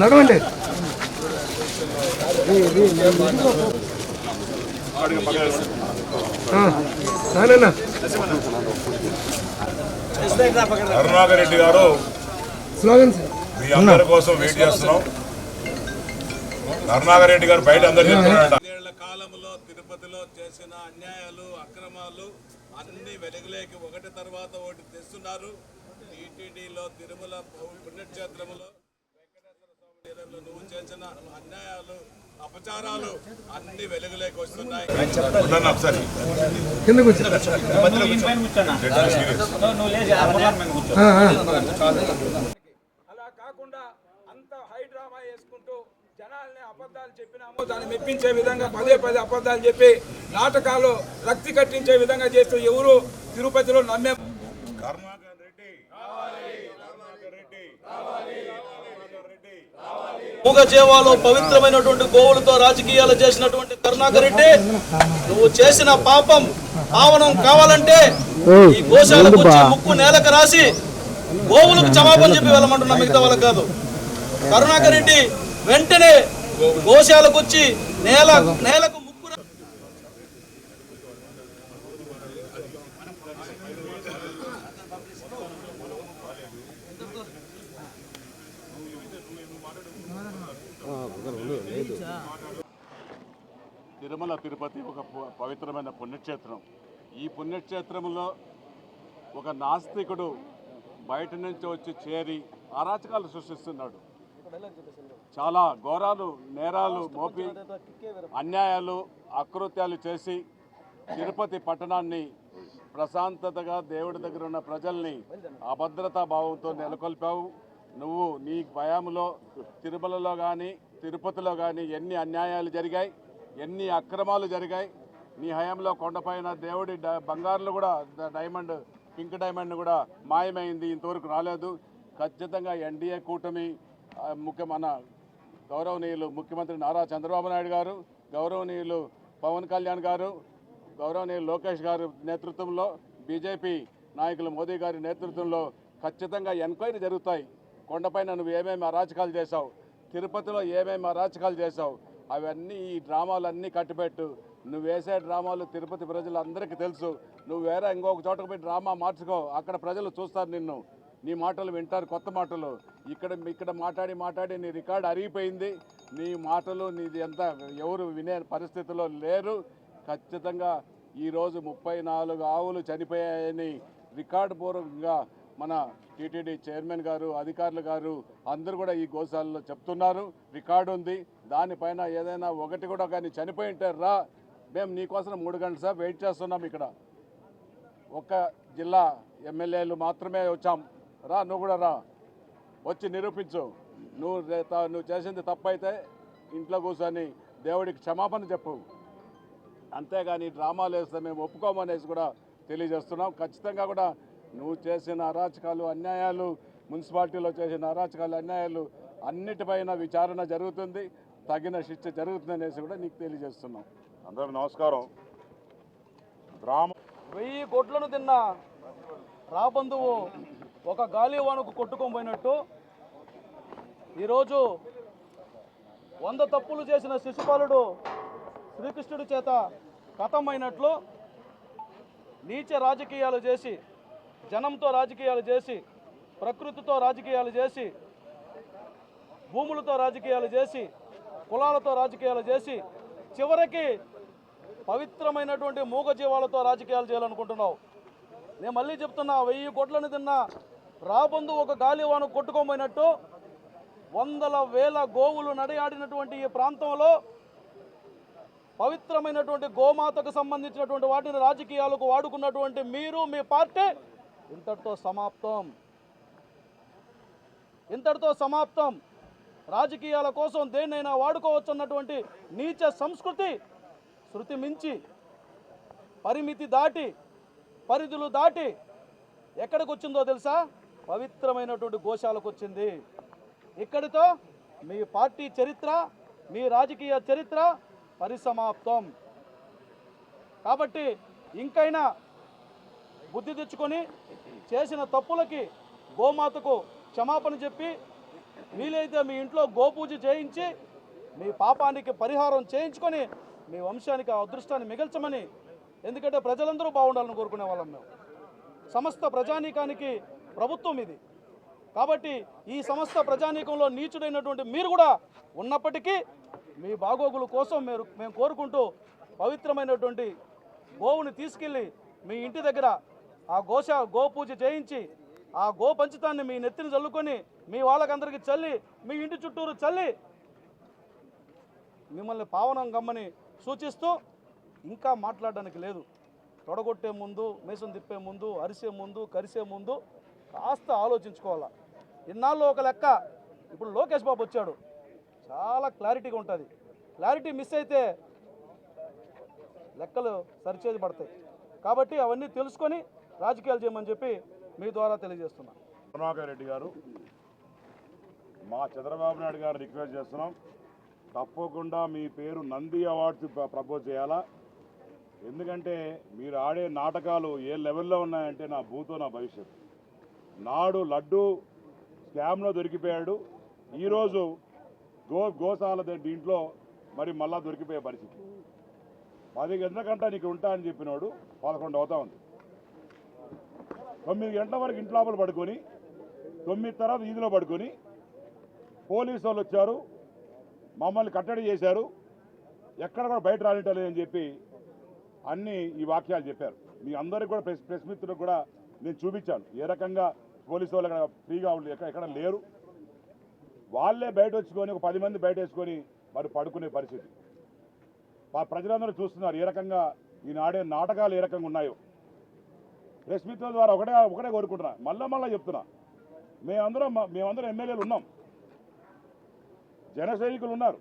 నడవండి. కరుణాకర్ రెడ్డి గారు మీ అందరి కోసం వెయిట్ చేస్తున్నాం. కరుణాకర్ రెడ్డి గారు బయట అందరు చెప్తున్నారంట. ఏళ్ళ కాలంలో తిరుపతిలో చేసిన అన్యాయాలు అక్రమాలు అన్ని వెలుగులేకి ఒకటి తర్వాత ఒకటి తెస్తున్నారు. టీటీడీలో తిరుమల పుణ్యక్షేత్రములో వెంకటేశ్వర స్వామి నీళ్ళలో నువ్వు చేసిన అన్యాయాలు అపచారాలు అన్ని వెలుగులేకి వస్తున్నాయి. అలా కాకుండా అంత హై డ్రామా వేసుకుంటూ జనాల్ని అబద్ధాలు చెప్పినాము దాన్ని మెప్పించే విధంగా పదే పదే అబద్ధాలు చెప్పి నాటకాలు రక్తి కట్టించే విధంగా చేస్తూ ఎవరు తిరుపతిలో నమ్మే మూగజీవాలు పవిత్రమైనటువంటి గోవులతో రాజకీయాలు చేసినటువంటి కరుణాకర్ రెడ్డి నువ్వు చేసిన పాపం పావనం కావాలంటే ఈ గోశాలకు ముక్కు నేలకు రాసి గోవులకు జవాబని చెప్పి వెళ్ళమంటున్నా మిగతా వాళ్ళకి కాదు. కరుణాకర్ రెడ్డి వెంటనే గోశాలకు వచ్చి నేల నేలకు లేదు తిరుమల తిరుపతి ఒక పవిత్రమైన పుణ్యక్షేత్రం. ఈ పుణ్యక్షేత్రంలో ఒక నాస్తికుడు బయట నుంచి వచ్చి చేరి అరాచకాలు సృష్టిస్తున్నాడు. చాలా ఘోరాలు నేరాలు మోపి అన్యాయాలు అకృత్యాలు చేసి తిరుపతి పట్టణాన్ని ప్రశాంతతగా దేవుడి దగ్గర ఉన్న ప్రజల్ని అభద్రతా భావంతో నెలకొల్పావు. నువ్వు నీ భయంలో తిరుమలలో కానీ తిరుపతిలో కానీ ఎన్ని అన్యాయాలు జరిగాయి ఎన్ని అక్రమాలు జరిగాయి నీ హయాంలో కొండపైన దేవుడి బంగారులు కూడా డైమండ్ పింక్ డైమండ్ కూడా మాయమైంది ఇంతవరకు రాలేదు. ఖచ్చితంగా ఎన్డీఏ కూటమి ముఖ్య మన గౌరవనీయులు ముఖ్యమంత్రి నారా చంద్రబాబు నాయుడు గారు గౌరవనీయులు పవన్ కళ్యాణ్ గారు గౌరవనీయులు లోకేష్ గారు నేతృత్వంలో బీజేపీ నాయకులు మోదీ గారి నేతృత్వంలో ఖచ్చితంగా ఎంక్వైరీ జరుగుతాయి. కొండపైన నువ్వు ఏమేమి అరాచకాలు చేశావు తిరుపతిలో ఏమేమి అరాచకాలు చేశావు? అవన్నీ ఈ డ్రామాలన్నీ కట్టిపెట్టు. నువ్వు వేసే డ్రామాలు తిరుపతి ప్రజలందరికీ తెలుసు. నువ్వు వేరే ఇంకొక చోటకు పోయి డ్రామా మార్చుకో. అక్కడ ప్రజలు చూస్తారు నిన్ను. నీ మాటలు వింటారు కొత్త మాటలు. ఇక్కడ ఇక్కడ మాట్లాడి మాట్లాడి నీ రికార్డు అరిగిపోయింది. నీ మాటలు నీది ఎంత ఎవరు వినే పరిస్థితిలో లేరు. ఖచ్చితంగా ఈరోజు ముప్పై నాలుగు ఆవులు చనిపోయాయని రికార్డు పూర్వకంగా మన టీటీడీ చైర్మన్ గారు అధికారులు గారు అందరూ కూడా ఈ గోశాలలో చెప్తున్నారు. రికార్డు ఉంది. దానిపైన ఏదైనా ఒకటి కూడా కానీ చనిపోయి ఉంటారా మేము నీకోసం మూడు గంటల సేపు వెయిట్ చేస్తున్నాం ఇక్కడ. ఒక్క జిల్లా ఎమ్మెల్యేలు మాత్రమే వచ్చాం. రా నువ్వు కూడా రా. వచ్చి నిరూపించు. నువ్వు నువ్వు చేసింది తప్పైతే ఇంట్లో కూర్చొని దేవుడికి క్షమాపణ చెప్పు. అంతేగాని డ్రామాలు వేస్తే మేము ఒప్పుకోమనేసి కూడా తెలియజేస్తున్నాం. ఖచ్చితంగా కూడా నువ్వు చేసిన అరాచకాలు అన్యాయాలు మున్సిపాలిటీలో చేసిన అరాచకాలు అన్యాయాలు అన్నిటిపైన విచారణ జరుగుతుంది. తగిన శిక్ష జరుగుతుందనేసి కూడా నీకు తెలియజేస్తున్నాం. అందరికి నమస్కారం. డ్రామా వెయ్యి కొట్లను తిన్న రాబందువు ఒక గాలివానకు కొట్టుకొని పోయినట్టు ఈరోజు వంద తప్పులు చేసిన శిశుపాలుడు శ్రీకృష్ణుడి చేత కథమైనట్లు నీచ రాజకీయాలు చేసి జనంతో రాజకీయాలు చేసి ప్రకృతితో రాజకీయాలు చేసి భూములతో రాజకీయాలు చేసి కులాలతో రాజకీయాలు చేసి చివరికి పవిత్రమైనటువంటి మూగజీవాలతో రాజకీయాలు చేయాలనుకుంటున్నావు. నేను మళ్ళీ చెప్తున్నా వెయ్యి కోట్లను తిన్న రాబందు ఒక గాలివాను కొట్టుకోపోయినట్టు వందల వేల గోవులు నడయాడినటువంటి ఈ ప్రాంతంలో పవిత్రమైనటువంటి గోమాతకు సంబంధించినటువంటి వాటిని రాజకీయాలకు వాడుకున్నటువంటి మీరు మీ పార్టీ ఇంతటితో సమాప్తం. ఇంతటితో సమాప్తం. రాజకీయాల కోసం దేన్నైనా వాడుకోవచ్చు అన్నటువంటి నీచ సంస్కృతి శృతి మించి పరిమితి దాటి పరిధులు దాటి ఎక్కడికి వచ్చిందో తెలుసా? పవిత్రమైనటువంటి గోశాలకు వచ్చింది ఇక్కడితో మీ పార్టీ చరిత్ర మీ రాజకీయ చరిత్ర పరిసమాప్తం. కాబట్టి ఇంకైనా బుద్ధి తెచ్చుకొని చేసిన తప్పులకి గోమాతకు క్షమాపణ చెప్పి వీలైతే మీ ఇంట్లో గోపూజ చేయించి మీ పాపానికి పరిహారం చేయించుకొని మీ వంశానికి ఆ అదృష్టాన్ని మిగల్చమని ఎందుకంటే ప్రజలందరూ బాగుండాలని కోరుకునే వాళ్ళం మేము. సమస్త ప్రజానీకానికి ప్రభుత్వం ఇది. కాబట్టి ఈ సమస్త ప్రజానీకంలో నీచుడైనటువంటి మీరు కూడా ఉన్నప్పటికీ మీ బాగోగుల కోసం మీరు మేము కోరుకుంటూ పవిత్రమైనటువంటి గోవుని తీసుకెళ్ళి మీ ఇంటి దగ్గర ఆ గోశ గోపూజ చేయించి ఆ గో పంచితాన్ని మీ నెత్తిని చల్లుకొని మీ వాళ్ళకందరికీ చల్లి మీ ఇంటి చుట్టూరు చల్లి మిమ్మల్ని పావనం గమ్మని సూచిస్తూ ఇంకా మాట్లాడడానికి లేదు. తొడగొట్టే ముందు మేసం తిప్పే ముందు అరిసే ముందు కరిసే ముందు కాస్త ఆలోచించుకోవాలా. ఇన్నాళ్ళు ఒక లెక్క. ఇప్పుడు లోకేష్ బాబు వచ్చాడు. చాలా క్లారిటీగా ఉంటుంది. క్లారిటీ మిస్ అయితే లెక్కలు సరిచేది పడతాయి. కాబట్టి అవన్నీ తెలుసుకొని రాజకీయాలు చేయమని చెప్పి మీ ద్వారా తెలియజేస్తున్నా. కరుణాకర్ రెడ్డి గారు మా చంద్రబాబు నాయుడు గారు రిక్వెస్ట్ చేస్తున్నాం. తప్పకుండా మీ పేరు నంది అవార్డ్స్ ప్రపోజ్ చేయాలా? ఎందుకంటే మీరు ఆడే నాటకాలు ఏ లెవెల్లో ఉన్నాయంటే నా భూతో నా భవిష్యత్. నాడు లడ్డు స్కామ్లో దొరికిపోయాడు. ఈరోజు గో గోశాల దీంట్లో మరి మళ్ళా దొరికిపోయే పరిస్థితి. పది గంటల కంటే నీకు ఉంటా అని చెప్పినోడు పదకొండు అవుతా ఉంది. తొమ్మిది గంటల వరకు ఇంటి లోపల పడుకొని తొమ్మిది తర్వాత వీధిలో పడుకొని పోలీసు వాళ్ళు వచ్చారు మమ్మల్ని కట్టడి చేశారు ఎక్కడ కూడా బయట రానిటలేదు అని చెప్పి అన్ని ఈ వాక్యాలు చెప్పారు. మీ అందరికి కూడా ప్రెస్ ప్రెస్ మిత్రులకు కూడా నేను చూపించాను. ఏ రకంగా పోలీసు వాళ్ళు అక్కడ ఫ్రీగా ఎక్కడ ఎక్కడ లేరు. వాళ్ళే బయట వచ్చుకొని ఒక పది మంది బయట వేసుకొని మరి పడుకునే పరిస్థితి. మా ప్రజలందరూ చూస్తున్నారు ఏ రకంగా ఈనాడే నాటకాలు ఏ రకంగా ఉన్నాయో. ప్రెస్ మిత్రుల ద్వారా ఒకటే ఒకటే కోరుకుంటున్నా. మళ్ళా మళ్ళీ చెప్తున్నా. మేమందరం మేమందరం ఎమ్మెల్యేలు ఉన్నాం. జన సైనికులు ఉన్నారు.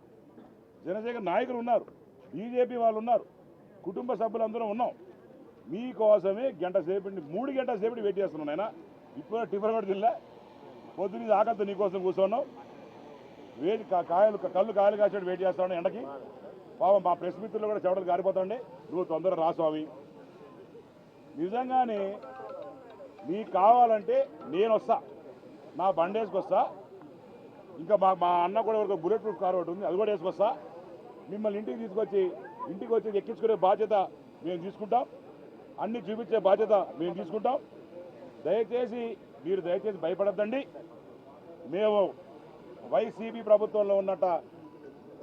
జనసేన నాయకులు ఉన్నారు. బీజేపీ వాళ్ళు ఉన్నారు. కుటుంబ సభ్యులందరం ఉన్నాం. మీకోసమే గంట సేపటి మూడు గంటల సేపటి వెయిట్ చేస్తున్నాం నేను ఇప్పుడు టిఫిన్ కూడా తినలే. పొద్దున్న ఆకలితో నీకోసం కూర్చున్నాం. వేడి కా- కాయలు కళ్ళు కాయలు కాసేట్టు వెయిట్ చేస్తాను ఎండకి. పాపం మా ప్రెస్ మిత్రులు కూడా చెవడలు గారిపోతాండి. నువ్వు తొందరగా రా స్వామి. నిజంగానే మీకు కావాలంటే నేను వస్తా. నా బండి వేసుకొస్తా. ఇంకా మా మా అన్న కూడా ఒక బుల్లెట్ ప్రూఫ్ కార్ ఒకటి ఉంది అది కూడా వేసుకొస్తా. మిమ్మల్ని ఇంటికి తీసుకొచ్చి ఇంటికి వచ్చి ఎక్కించుకునే బాధ్యత మేము తీసుకుంటాం. అన్ని చూపించే బాధ్యత మేము తీసుకుంటాం. దయచేసి మీరు దయచేసి భయపడద్దండి. మేము వైసీపీ ప్రభుత్వంలో ఉన్నట్ట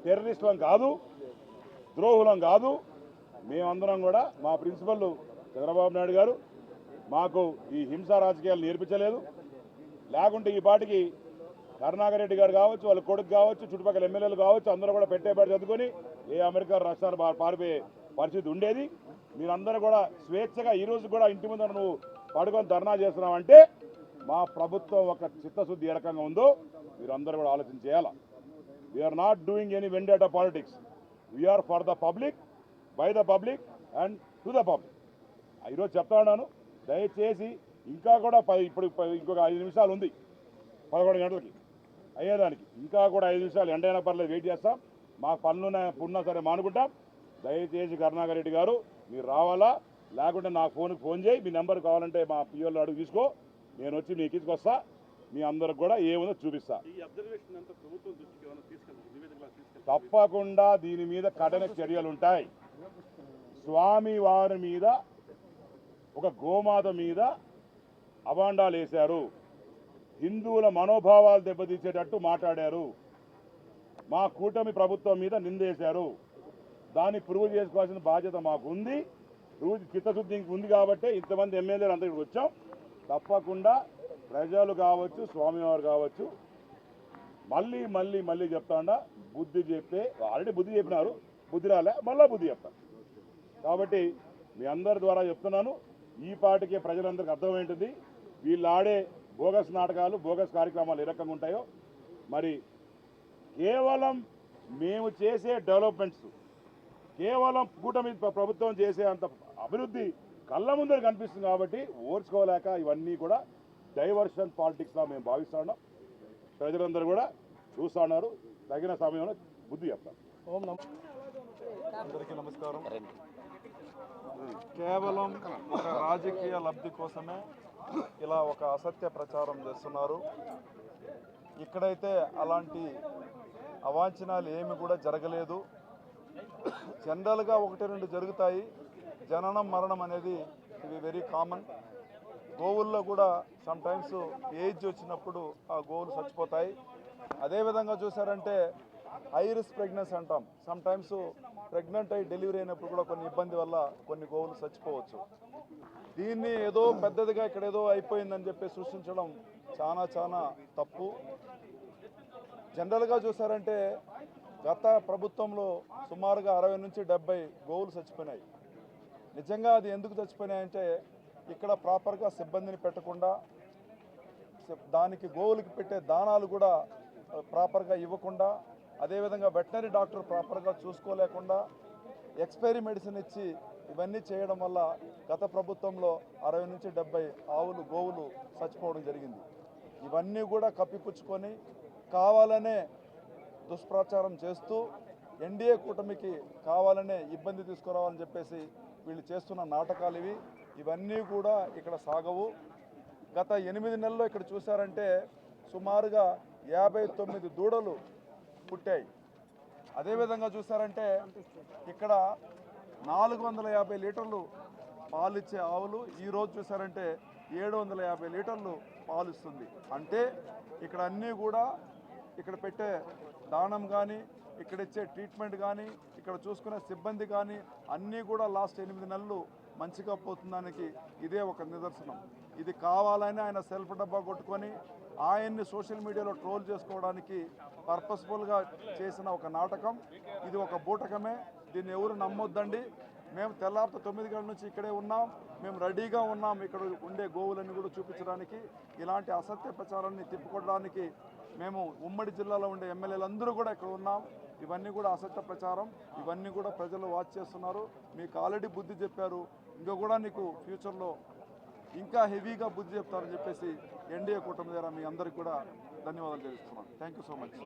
టెర్రరిస్టులం కాదు ద్రోహులం కాదు. మేమందరం కూడా మా ప్రిన్సిపల్ చంద్రబాబు నాయుడు గారు మాకు ఈ హింసా రాజకీయాలు నేర్పించలేదు. లేకుంటే ఈ పాటికి కరుణాకరెడ్డి గారు కావచ్చు వాళ్ళ కొడుకు కావచ్చు చుట్టుపక్కల ఎమ్మెల్యేలు కావచ్చు అందరూ కూడా పెట్టేబడి చదువుకొని ఏ అమెరికా రాష్ట్రాలు పారిపోయే పరిస్థితి ఉండేది. మీరందరూ కూడా స్వేచ్ఛగా ఈ రోజు కూడా ఇంటి ముందర నువ్వు పడుకొని ధర్నా చేస్తున్నావంటే మా ప్రభుత్వం ఒక చిత్తశుద్ధి ఏ రకంగా ఉందో మీరందరూ కూడా ఆలోచన చేయాలా? We're not doing any vendetta politics we're for the public by the public and to the public ఈరోజు చెప్తా ఉన్నాను. దయచేసి ఇంకా కూడా పది ఇప్పుడు ఇంకొక ఐదు నిమిషాలు ఉంది. పదకొండు గంటలకి అయ్యేదానికి. ఇంకా కూడా ఐదు నిమిషాలు ఎండైనా పర్లేదు వెయిట్ చేస్తాం. మా పనులున్న పున్నా సరే మానుకుంటాం. దయచేసి కరుణాకర్ రెడ్డి గారు మీరు రావాలా? లేకుంటే నా ఫోన్కి ఫోన్ చేయి మీ నెంబర్ కావాలంటే మా పిఎల్ అడుగు తీసుకో. నేను వచ్చి మీకు తీసుకొస్తా మీ అందరికి కూడా ఏముందో చూపిస్తా. తప్పకుండా దీని మీద కఠిన చర్యలు ఉంటాయి స్వామి వారి మీద ఒక గోమాత మీద అభాండాలు వేశారు. హిందువుల మనోభావాలు దెబ్బతీసేటట్టు మాట్లాడారు. మా కూటమి ప్రభుత్వం మీద నిందేశారు దాన్ని ప్రూవ్ చేసుకోవాల్సిన బాధ్యత మాకు ఉంది ప్రూవ్ చిత్తశుద్ధి ఉంది కాబట్టి ఇంతమంది ఎమ్మెల్యేలు అందరికి వచ్చాం. తప్పకుండా ప్రజలు కావచ్చు స్వామివారు కావచ్చు మళ్ళీ మళ్ళీ మళ్ళీ చెప్తాండా బుద్ధి చెప్తే ఆల్రెడీ బుద్ధి చెప్పినారు. బుద్ధి రాలే మళ్ళీ బుద్ధి చెప్తాను కాబట్టి మీ అందరి ద్వారా చెప్తున్నాను. ఈ పాటికే ప్రజలందరికీ అర్థమైంటుంది వీళ్ళు ఆడే బోగస్ నాటకాలు బోగస్ కార్యక్రమాలు ఏ రకంగా ఉంటాయో. మరి కేవలం మేము చేసే డెవలప్మెంట్స్ కేవలం కూటమి ప్ర- ప్రభుత్వం చేసే అంత అభివృద్ధి కళ్ళ ముందర కనిపిస్తుంది కాబట్టి ఓర్చుకోలేక ఇవన్నీ కూడా డైవర్షన్ పాలిటిక్స్గా మేము భావిస్తున్నాం ప్రజలందరూ కూడా చూస్తా ఉన్నారు. తగిన సమయంలో బుద్ధి చెప్తాం. ఓం అందరికీ నమస్కారం. కేవలం ఒక రాజకీయ లబ్ధి కోసమే ఇలా ఒక అసత్య ప్రచారం చేస్తున్నారు. ఇక్కడైతే అలాంటి అవాంఛనాలు ఏమి కూడా జరగలేదు. జనరల్గా ఒకటి రెండు జరుగుతాయి. జననం మరణం అనేది ఇవి వెరీ కామన్ గోవుల్లో కూడా సమ్టైమ్స్ ఏజ్ వచ్చినప్పుడు ఆ గోవులు చచ్చిపోతాయి. అదేవిధంగా చూసారంటే హై రిస్క్ ప్రెగ్నెన్సీ అంటాం. సమ్ టైమ్స్ ప్రెగ్నెంట్ అయి డెలివరీ అయినప్పుడు కూడా కొన్ని ఇబ్బంది వల్ల కొన్ని గోవులు చచ్చిపోవచ్చు. దీన్ని ఏదో పెద్దదిగా ఇక్కడ ఏదో అయిపోయిందని చెప్పి సృష్టించడం చాలా చాలా తప్పు. జనరల్గా చూసారంటే గత ప్రభుత్వంలో సుమారుగా అరవై నుంచి డెబ్బై గోవులు చచ్చిపోయినాయి. నిజంగా అది ఎందుకు చచ్చిపోయినాయంటే ఇక్కడ ప్రాపర్గా సిబ్బందిని పెట్టకుండా దానికి గోవులకి పెట్టే దానాలు కూడా ప్రాపర్గా ఇవ్వకుండా అదేవిధంగా వెటనరీ డాక్టర్ ప్రాపర్గా చూసుకోలేకుండా ఎక్స్పైరీ మెడిసిన్ ఇచ్చి ఇవన్నీ చేయడం వల్ల గత ప్రభుత్వంలో అరవై నుంచి డెబ్బై ఆవులు గోవులు చచ్చిపోవడం జరిగింది. ఇవన్నీ కూడా కప్పిపుచ్చుకొని కావాలనే దుష్ప్రచారం చేస్తూ ఎన్డీఏ కూటమికి కావాలనే ఇబ్బంది తీసుకురావాలని చెప్పేసి వీళ్ళు చేస్తున్న నాటకాలు ఇవి. ఇవన్నీ కూడా ఇక్కడ సాగవు. గత ఎనిమిది నెలల్లో ఇక్కడ చూశారంటే సుమారుగా యాభై తొమ్మిది దూడలు పుట్టాయి. అదేవిధంగా చూసారంటే ఇక్కడ నాలుగు వందల యాభై లీటర్లు పాలిచ్చే ఆవులు ఈరోజు చూసారంటే ఏడు వందల యాభై లీటర్లు పాలు ఇస్తుంది అంటే ఇక్కడ అన్నీ కూడా ఇక్కడ పెట్టే దానం కానీ ఇక్కడ ఇచ్చే ట్రీట్మెంట్ కానీ ఇక్కడ చూసుకునే సిబ్బంది కానీ అన్నీ కూడా లాస్ట్ ఎనిమిది నెలలు మంచిగా పోతుందానికి ఇదే ఒక నిదర్శనం. ఇది కావాలని ఆయన సెల్ఫ్ డబ్బా కొట్టుకొని ఆయన్ని సోషల్ మీడియాలో ట్రోల్ చేసుకోవడానికి పర్పస్ఫుల్గా చేసిన ఒక నాటకం. ఇది ఒక బూటకమే. దీన్ని ఎవరు నమ్మొద్దండి. మేము తెల్లారితో తొమ్మిది గంటల నుంచి ఇక్కడే ఉన్నాం. మేము రెడీగా ఉన్నాం ఇక్కడ ఉండే గోవులన్నీ కూడా చూపించడానికి. ఇలాంటి అసత్య ప్రచారాన్ని తిప్పుకోవడానికి మేము ఉమ్మడి జిల్లాలో ఉండే ఎమ్మెల్యేలందరూ కూడా ఇక్కడ ఉన్నాం. ఇవన్నీ కూడా అసత్య ప్రచారం. ఇవన్నీ కూడా ప్రజలు వాచ్ చేస్తున్నారు. మీకు ఆల్రెడీ బుద్ధి చెప్పారు. ఇంకా కూడా నీకు ఫ్యూచర్లో ఇంకా హెవీగా బుద్ధి చెప్తారని చెప్పేసి ఎన్డీఏ కూటమి ద్వారా మీ అందరికీ కూడా ధన్యవాదాలు తెలుస్తున్నాను థ్యాంక్ యూ సో మచ్